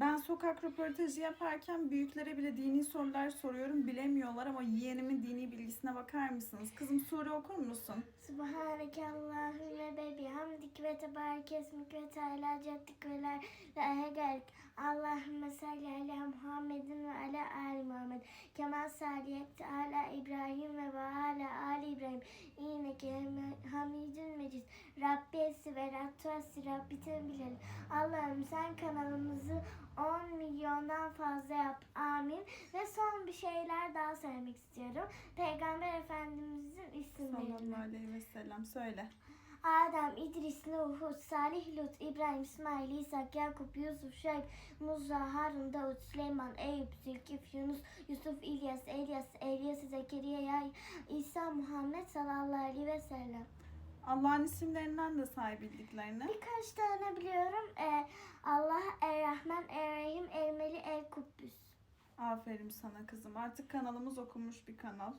Ben sokak röportajı yaparken büyüklere bile dini sorular soruyorum. Bilemiyorlar ama yeğenimin dini bilgisine bakar mısınız? Kızım sure okur musun? Subhaneke Allahümme ve bihamdik ve tebarek esmik ve teala ceddik ve la ilahe gayrek. Allahümme salli ala Muhammedin ve ala ali Muhammed. Kema salliyette ala İbrahim ve ala ali İbrahim. İnneke hamidun mecid. Rabbi esi ve rattuasi Rabbi tembilelim. Allah'ım sen kanalımızı 10 milyondan fazla yap. Amin. Ve son bir şeyler daha söylemek istiyorum. Peygamber Efendimizin isimlerini. Sallallahu aleyhi ve sellem söyle. Adem, İdris, Nuh, Salih, Lut, İbrahim, İsmail, İsa, Yakup, Yusuf, Şuayb, Musa, Harun, Davut, Süleyman, Eyüp, Zülkif, Yunus, Yusuf, İlyas, Elias, Elias, Zekeriya, İsa, Muhammed sallallahu aleyhi ve sellem. Allah'ın isimlerinden de say bildiklerini. Birkaç tane biliyorum. Ee, Allah, Er-Rahman, Er-Rahim, El-Meli, El-Kubbüs. Aferin sana kızım. Artık kanalımız okunmuş bir kanal.